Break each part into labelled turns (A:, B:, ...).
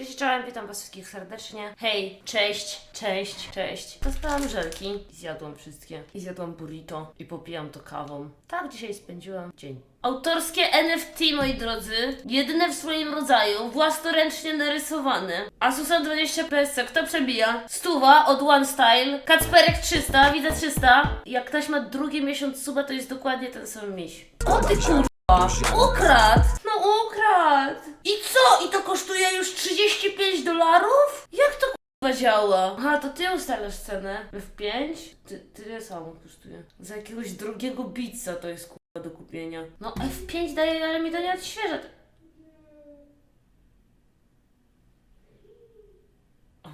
A: Cześć, czołem, witam was wszystkich serdecznie. Hej, cześć, cześć, cześć. Dostałam żelki i zjadłam wszystkie. I zjadłam burrito i popijam to kawą. Tak dzisiaj spędziłam dzień. Autorskie NFT, moi drodzy. Jedyne w swoim rodzaju, własnoręcznie narysowane. Asusa 20 PSC, kto przebija? Stuwa od One Style. Kacperek 300, widzę 300. Jak ktoś ma drugi miesiąc suba, to jest dokładnie ten sam miś. O ty kur... Ukradł! Ukradł! I co? I to kosztuje już 35 dolarów? Jak to kurwa działa? Aha, to ty ustalasz cenę. F5? Ty, tyle samo kosztuje. Za jakiegoś drugiego pizza to jest kurwa do kupienia. No F5 daje, ale mi to nie odświeża.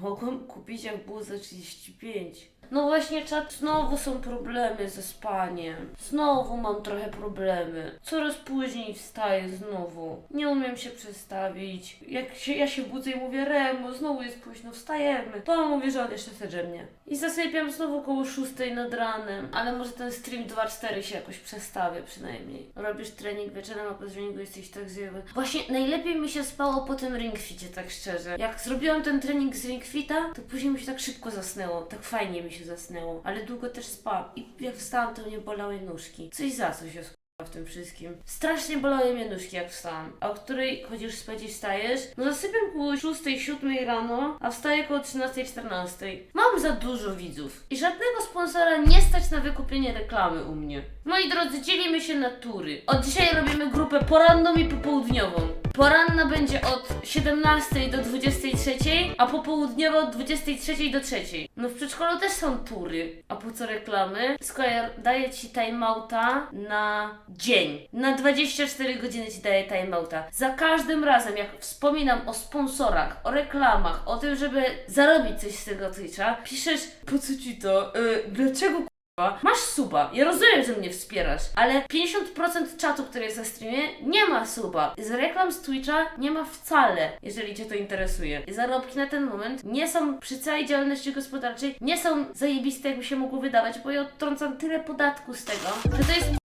A: Mogłam kupić jak było za 35. No właśnie, czat, znowu są problemy ze spaniem. Znowu mam trochę problemy. Coraz później wstaję znowu. Nie umiem się przestawić. Jak się, ja się budzę i mówię, Remo, znowu jest późno, wstajemy. To on mówi, że on jeszcze chce mnie. I zasypiam znowu koło 6 nad ranem. Ale może ten stream 2.4 się jakoś przestawię przynajmniej. Robisz trening wieczorem, a po treningu jesteś tak zjeby. Właśnie najlepiej mi się spało po tym ringficie, tak szczerze. Jak zrobiłam ten trening z ringfita, to później mi się tak szybko zasnęło. Tak fajnie mi się zasnęło. Ale długo też spałam. I jak wstałam, to mnie bolały nóżki. Coś za coś jest w tym wszystkim. Strasznie bolały mnie nóżki jak wstałam. A o której chodzisz spać i wstajesz? No zasypiam koło 6, 7 rano, a wstaję koło 13, 14. Mam za dużo widzów. I żadnego sponsora nie stać na wykupienie reklamy u mnie. Moi drodzy, dzielimy się na tury. Od dzisiaj robimy grupę poranną i popołudniową. Poranna będzie od 17 do 23, a popołudniowa od 23 do 3. No w przedszkolu też są tury. A po co reklamy? Square daje ci timeouta na dzień. Na 24 godziny ci daje timeouta. Za każdym razem, jak wspominam o sponsorach, o reklamach, o tym, żeby zarobić coś z tego Twitcha, piszesz, po co ci to? Yy, dlaczego? Masz suba. Ja rozumiem, że mnie wspierasz, ale 50% czatu, który jest na streamie, nie ma suba. Z reklam z Twitcha nie ma wcale, jeżeli Cię to interesuje. Zarobki na ten moment nie są przy całej działalności gospodarczej, nie są zajebiste, jakby się mogło wydawać, bo ja odtrącam tyle podatku z tego, że to jest.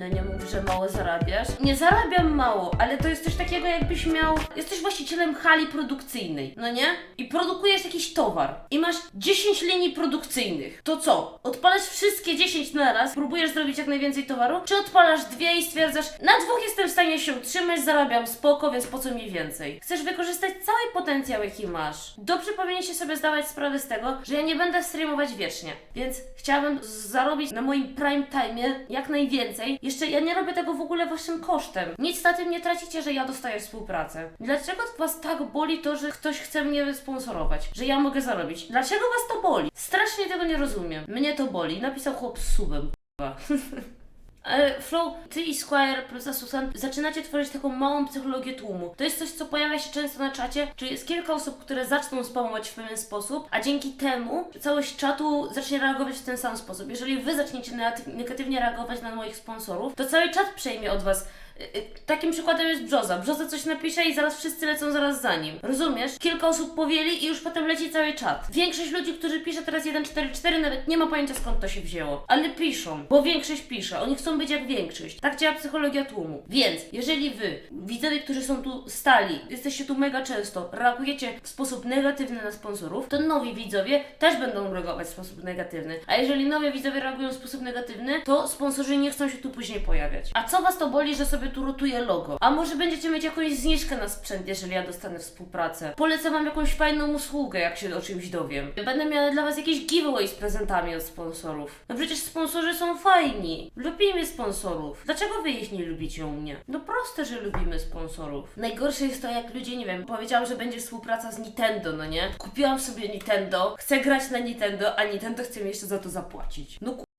A: No nie mów, że mało zarabiasz. Nie zarabiam mało, ale to jest coś takiego, jakbyś miał. Jesteś właścicielem hali produkcyjnej, no nie? I produkujesz jakiś towar. I masz 10 linii produkcyjnych. To co? Odpalasz wszystkie 10 naraz, próbujesz zrobić jak najwięcej towaru? Czy odpalasz dwie i stwierdzasz, na dwóch jestem w stanie się utrzymać, zarabiam spoko, więc po co mi więcej? Chcesz wykorzystać cały potencjał, jaki masz. Dobrze powinniście sobie zdawać sprawę z tego, że ja nie będę streamować wiecznie, więc chciałabym zarobić na moim prime time jak najwięcej. Jeszcze ja nie robię tego w ogóle waszym kosztem. Nic na tym nie tracicie, że ja dostaję współpracę. Dlaczego was tak boli to, że ktoś chce mnie sponsorować? Że ja mogę zarobić? Dlaczego was to boli? Strasznie tego nie rozumiem. Mnie to boli. Napisał chłop z subem. Ale Flow, ty i Squire plus Susan zaczynacie tworzyć taką małą psychologię tłumu. To jest coś, co pojawia się często na czacie, czyli jest kilka osób, które zaczną spamować w pewien sposób, a dzięki temu całość czatu zacznie reagować w ten sam sposób. Jeżeli wy zaczniecie negatyw- negatywnie reagować na moich sponsorów, to cały czat przejmie od was Takim przykładem jest Brzoza. Brzoza coś napisze i zaraz wszyscy lecą zaraz za nim. Rozumiesz? Kilka osób powieli i już potem leci cały czat. Większość ludzi, którzy pisze teraz 144 nawet nie ma pojęcia skąd to się wzięło. Ale piszą, bo większość pisze. Oni chcą być jak większość. Tak działa psychologia tłumu. Więc, jeżeli wy, widzowie, którzy są tu stali, jesteście tu mega często, reagujecie w sposób negatywny na sponsorów, to nowi widzowie też będą reagować w sposób negatywny. A jeżeli nowi widzowie reagują w sposób negatywny, to sponsorzy nie chcą się tu później pojawiać. A co was to boli, że sobie tu rotuje logo? A może będziecie mieć jakąś zniżkę na sprzęt, jeżeli ja dostanę współpracę? Polecę wam jakąś fajną usługę, jak się o czymś dowiem. Będę miała dla was jakiś giveaway z prezentami od sponsorów. No przecież sponsorzy są fajni. Lubimy sponsorów. Dlaczego wy ich nie lubicie u mnie? No proste, że lubimy sponsorów. Najgorsze jest to, jak ludzie, nie wiem, powiedziałam, że będzie współpraca z Nintendo, no nie? Kupiłam sobie Nintendo, chcę grać na Nintendo, a Nintendo chce mi jeszcze za to zapłacić. No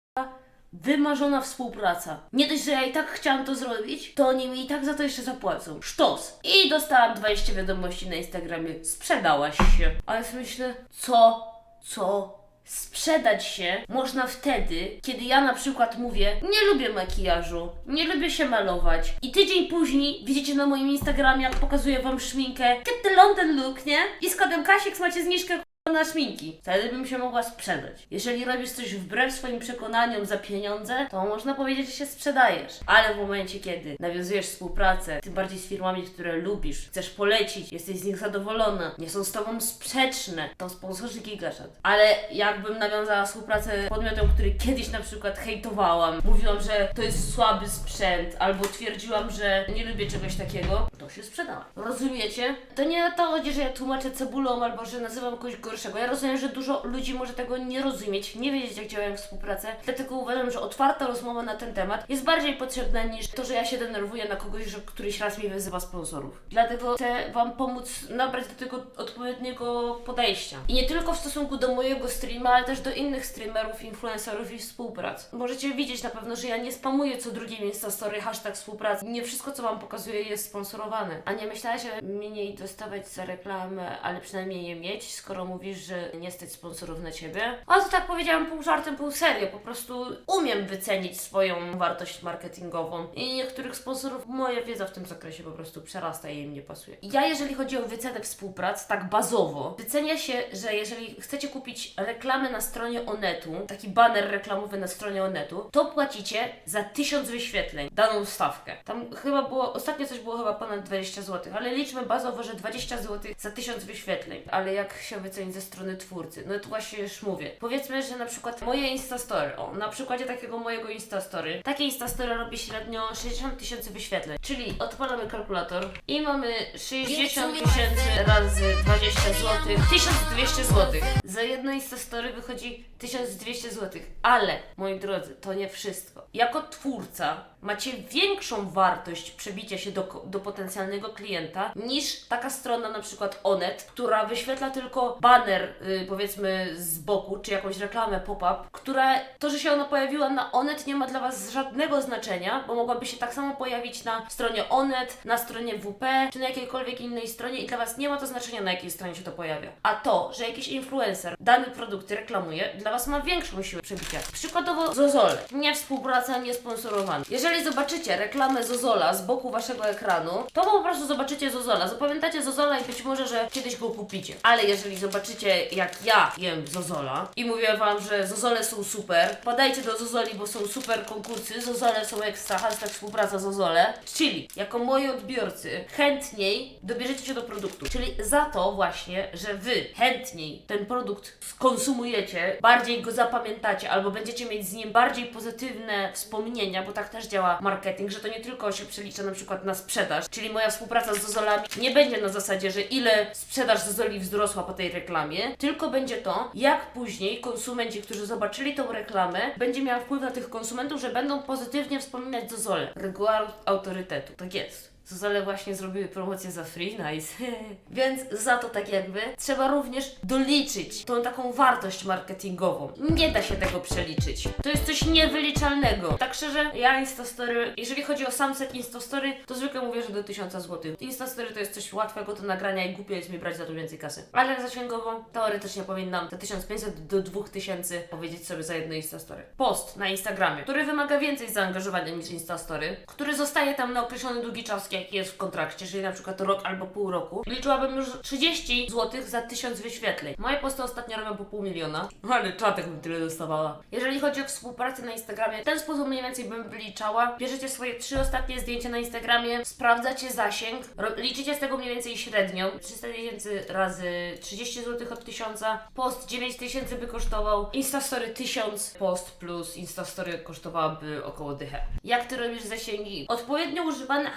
A: Wymarzona współpraca. Nie dość, że ja i tak chciałam to zrobić, to oni mi i tak za to jeszcze zapłacą. Sztos! I dostałam 20 wiadomości na Instagramie. Sprzedałaś się. Sobie myślę, co? Co? Sprzedać się można wtedy, kiedy ja na przykład mówię, nie lubię makijażu, nie lubię się malować. I tydzień później widzicie na moim Instagramie, jak pokazuję wam szminkę, get the London look, nie? I z kodem Kasiek macie zniżkę na szminki. Wtedy bym się mogła sprzedać. Jeżeli robisz coś wbrew swoim przekonaniom za pieniądze, to można powiedzieć, że się sprzedajesz. Ale w momencie, kiedy nawiązujesz współpracę, tym bardziej z firmami, które lubisz, chcesz polecić, jesteś z nich zadowolona, nie są z tobą sprzeczne, to sponsorzy Gigashot. Ale jakbym nawiązała współpracę z podmiotem, który kiedyś na przykład hejtowałam, mówiłam, że to jest słaby sprzęt, albo twierdziłam, że nie lubię czegoś takiego, to się sprzedała. Rozumiecie? To nie to chodzi, że ja tłumaczę cebulą albo że nazywam kogoś Ja rozumiem, że dużo ludzi może tego nie rozumieć, nie wiedzieć jak działają współprace, dlatego uważam, że otwarta rozmowa na ten temat jest bardziej potrzebna niż to, że ja się denerwuję na kogoś, że któryś raz mi wyzywa sponsorów. Dlatego chcę Wam pomóc nabrać do tego odpowiedniego podejścia. I nie tylko w stosunku do mojego streama, ale też do innych streamerów, influencerów i współprac. Możecie widzieć na pewno, że ja nie spamuję co drugie Instastory, hashtag współpracy. Nie wszystko, co Wam pokazuję, jest sponsorowane. A nie myślałaś, że mniej dostawać za reklamę, ale przynajmniej je mieć, skoro mówisz, że nie stać sponsorów na Ciebie? A to tak powiedziałam pół żartem, pół serio. Po prostu umiem wycenić swoją wartość marketingową. I niektórych sponsorów moja wiedza w tym zakresie po prostu przerasta i im nie pasuje. Ja, jeżeli chodzi o wycenę współprac, tak bazowo, wycenia się, że jeżeli chcecie kupić reklamę na stronie Onetu, taki baner reklamowy na stronie Onetu, to płacicie za 1000 wyświetleń daną stawkę. Tam chyba było, ostatnio coś było chyba ponad 20 zł, ale liczmy bazowo, że 20 zł za 1000 wyświetleń. Ale jak się wyceni ze strony twórcy? No to właśnie już mówię. Powiedzmy, że na przykład moje Instastory, o, na przykładzie takiego mojego Instastory, takie Instastory robi średnio 60 tysięcy wyświetleń. Czyli odpalamy kalkulator i mamy 60 tysięcy razy 20 zł, 1200 zł. Za jedno Instastory wychodzi 1200 zł. Ale, moi drodzy, to nie wszystko. Jako twórca macie większą wartość przebicia się do, do potencjalnego klienta niż taka strona na przykład Onet, która wyświetla tylko banner, y, powiedzmy z boku, czy jakąś reklamę pop-up, która to, że się ona pojawiła na Onet nie ma dla Was żadnego znaczenia, bo mogłaby się tak samo pojawić na stronie Onet, na stronie WP, czy na jakiejkolwiek innej stronie i dla Was nie ma to znaczenia, na jakiej stronie się to pojawia. A to, że jakiś influencer dany produkt reklamuje, dla Was ma większą siłę przebicia. Przykładowo Zozole. Nie współpraca, nie sponsorowany. Jeżeli zobaczycie reklamę Zozola z boku Waszego ekranu, to po prostu zobaczycie Zozola. Zapamiętacie Zozola i być może, że kiedyś go kupicie. Ale jeżeli zobaczycie, jak ja jem Zozola i mówię Wam, że Zozole są super, podajcie do Zozoli, bo są super konkursy, Zozole są ekstra, hashtag współpraca Zozole. Czyli, jako moi odbiorcy, chętniej dobierzecie się do produktu. Czyli za to właśnie, że Wy chętniej ten produkt skonsumujecie, bardziej go zapamiętacie, albo będziecie mieć z nim bardziej pozytywne wspomnienia, bo tak też działa marketing, że to nie tylko się przelicza na przykład na sprzedaż, czyli moja współpraca z Zozolami nie będzie na zasadzie, że ile sprzedaż Zozoli wzrosła po tej reklamie, tylko będzie to, jak później konsumenci, którzy zobaczyli tą reklamę, będzie miała wpływ na tych konsumentów, że będą pozytywnie wspominać Zozolę. Reguła autorytetu. Tak jest. Zozole właśnie zrobiły promocję za free, nice. Więc za to tak jakby trzeba również doliczyć tą taką wartość marketingową. Nie da się tego przeliczyć. To jest coś niewyliczalnego. Tak szczerze, ja Instastory, jeżeli chodzi o sam set Instastory, to zwykle mówię, że do 1000 zł. Instastory to jest coś łatwego do nagrania i głupio jest mi brać za to więcej kasy. Ale zasięgowo teoretycznie powinnam te 1500 do 2000 powiedzieć sobie za jedno Instastory. Post na Instagramie, który wymaga więcej zaangażowania niż Instastory, który zostaje tam na określony długi czas, jaki jest w kontrakcie, czyli na przykład rok albo pół roku, liczyłabym już 30 zł za 1000 wyświetleń. Moje posty ostatnio robią po pół miliona, ale czatek bym tyle dostawała. Jeżeli chodzi o współpracę na Instagramie, w ten sposób mniej więcej bym wyliczała. Bierzecie swoje trzy ostatnie zdjęcia na Instagramie, sprawdzacie zasięg, liczycie z tego mniej więcej średnią. 300 tysięcy razy 30 zł od 1000, post 9 tysięcy by kosztował, Instastory 1000, post plus Instastory kosztowałaby około dychę. Jak Ty robisz zasięgi? Odpowiednio używane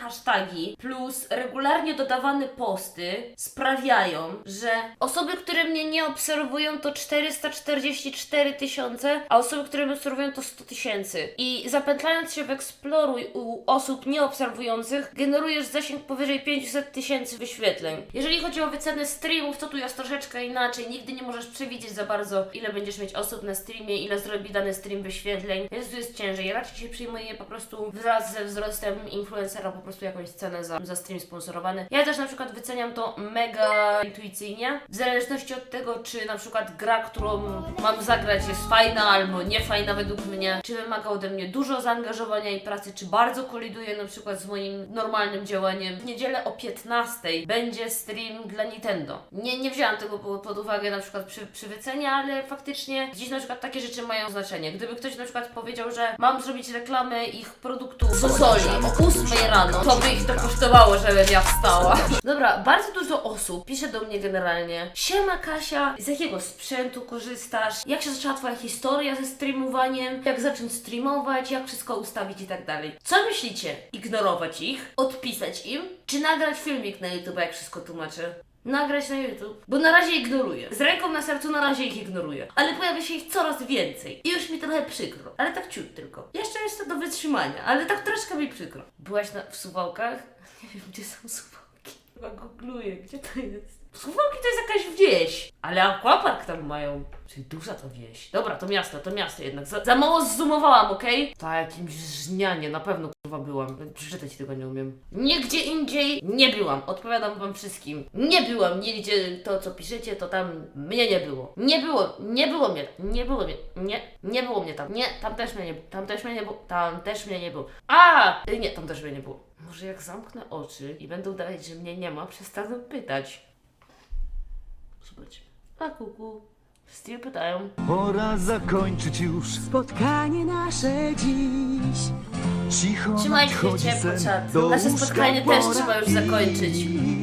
A: hasztagi plus regularnie dodawane posty sprawiają, że osoby, które mnie nie obserwują to 444 tysiące, a osoby, które mnie obserwują to 100 tysięcy. I zapętlając się w Exploruj u osób nieobserwujących, generujesz zasięg powyżej 500 tysięcy wyświetleń. Jeżeli chodzi o wycenę streamów, to tu jest troszeczkę inaczej. Nigdy nie możesz przewidzieć za bardzo, ile będziesz mieć osób na streamie, ile zrobi dany stream wyświetleń, więc tu jest ciężej. Raczej się przyjmuje po prostu wraz ze wzrostem influencera po prostu jakąś cenę za, za stream sponsorowany. Ja też na przykład wyceniam to mega intuicyjnie, w zależności od tego, czy na przykład gra, którą mam zagrać jest fajna albo nie fajna według mnie, czy wymaga ode mnie dużo zaangażowania i pracy, czy bardzo koliduje na przykład z moim normalnym działaniem. W niedzielę o 15 będzie stream dla Nintendo. Nie, nie wzięłam tego po- pod uwagę na przykład przy, przy wycenie, ale faktycznie dziś na przykład takie rzeczy mają znaczenie. Gdyby ktoś na przykład powiedział, że mam zrobić reklamę ich produktu Zozoli o 8 rano, to by ich to kosztowało, żebym ja wstała. Dobra, bardzo dużo osób pisze do mnie generalnie. Siema Kasia, z jakiego sprzętu korzystasz? Jak się zaczęła twoja historia ze streamowaniem? Jak zacząć streamować? Jak wszystko ustawić i tak dalej? Co myślicie? Ignorować ich? Odpisać im? Czy nagrać filmik na YouTube, jak wszystko tłumaczę? Nagrać na YouTube, bo na razie ignoruję. Z ręką na sercu na razie ich ignoruję. Ale pojawia się ich coraz więcej. I już mi trochę przykro. Ale tak ciut tylko. Jeszcze jest to do wytrzymania, ale tak troszkę mi przykro. Byłaś na, w Suwałkach? Nie wiem, gdzie są Suwałki. Chyba googluję, gdzie to jest. Suwałki to jest jakaś wieś, ale aquapark tam mają. Czyli duża to wieś. Dobra, to miasto, to miasto jednak. Za, za mało zzoomowałam, okej? Ta jakimś żnianie, na pewno kurwa byłam. Przeczytać tego nie umiem. Nigdzie indziej nie byłam. Odpowiadam wam wszystkim. Nie byłam nigdzie to, co piszecie, to tam mnie nie było. Nie było, nie było mnie, nie było mnie, nie, nie było mnie tam. Nie, tam też mnie nie było, tam też mnie nie było, tam też mnie nie było. A, y, nie, tam też mnie nie było. Może jak zamknę oczy i będę udawać, że mnie nie ma, przestanę pytać. Zobaczmy. A kuku. Steel pytają.
B: Pora zakończyć już
C: Spotkanie nasze dziś
B: cicho
A: Trzymajcie się ciepło, czat. Nasze spotkanie też trzeba już zakończyć.
B: iść.